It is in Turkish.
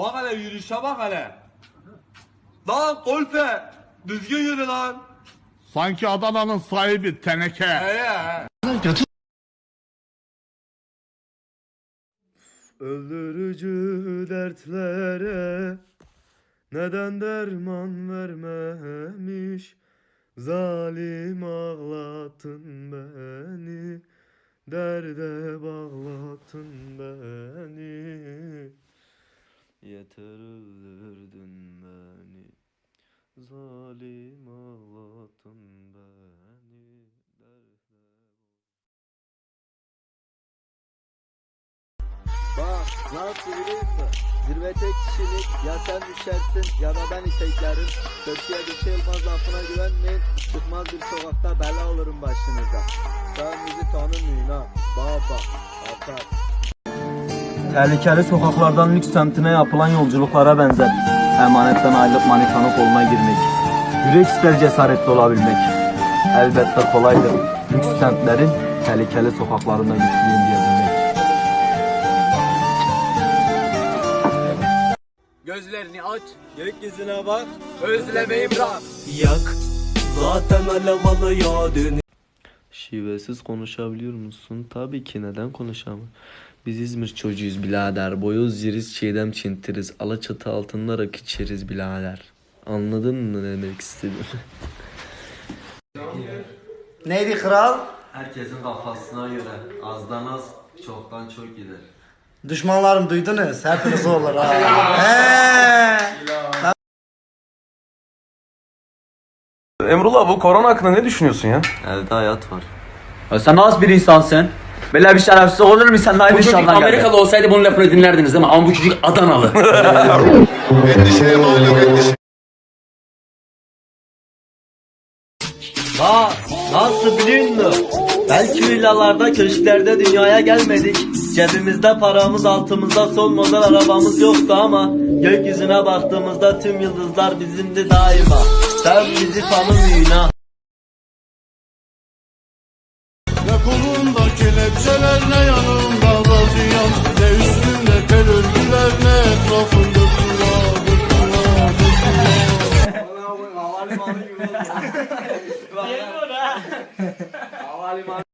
Bak hele yürüyüşe bak hele. Lan Kolpe. Düzgün yürü lan. Sanki Adana'nın sahibi teneke. Ee. Öldürücü dertlere neden derman vermemiş Zalim ağlattın beni Derde bağlattın beni Zalim ağlattın beni Derde Bak nasıl biliyor musun? Zirve tek kişilik ya sen düşersin ya da ben iteklerim. Kötüye bir şey olmaz lafına güvenmeyin. Çıkmaz bir sokakta bela olurum başınıza. Sen bizi tanımıyorsun ha. Baba atar. Tehlikeli sokaklardan lüks semtine yapılan yolculuklara benzer. Emanetten ayrılıp manikanı koluna girmek. Yürek ister cesaretli olabilmek. Elbette kolaydır. Lüks semtlerin tehlikeli sokaklarında güçlüyüm diyebilmek. Gözlerini aç. Gökyüzüne bak. Özlemeyi bırak. Yak zaten alev alıyor dünya. Şivesiz konuşabiliyor musun? Tabii ki neden konuşamam? Biz İzmir çocuğuyuz birader. Boyoz yeriz, çiğdem çintiriz. Alaçatı altında rakı içeriz birader. Anladın mı ne demek istedim? Neydi kral? Herkesin kafasına göre azdan az, çoktan çok gider. Düşmanlarım duydunuz. Hepiniz olur ha. He. Emrullah bu korona hakkında ne düşünüyorsun ya? Evde hayat var. Ya sen nasıl bir insansın? Böyle bir şerefsiz olur mu sen aynı Bu çocuk geldin? Amerikalı olsaydı bunun lafını dinlerdiniz değil mi? Ama bu çocuk Adanalı. Bak nasıl biliyor musun? Belki villalarda köşklerde dünyaya gelmedik. Cebimizde paramız altımızda son model arabamız yoktu ama Gökyüzüne baktığımızda tüm yıldızlar bizimdi daima Sen bizi tanımıyorsun kolunda kelepçeler ne yanımda vaziyam Ne üstümde tel örgüler ne etrafımda kula kula kula Havalim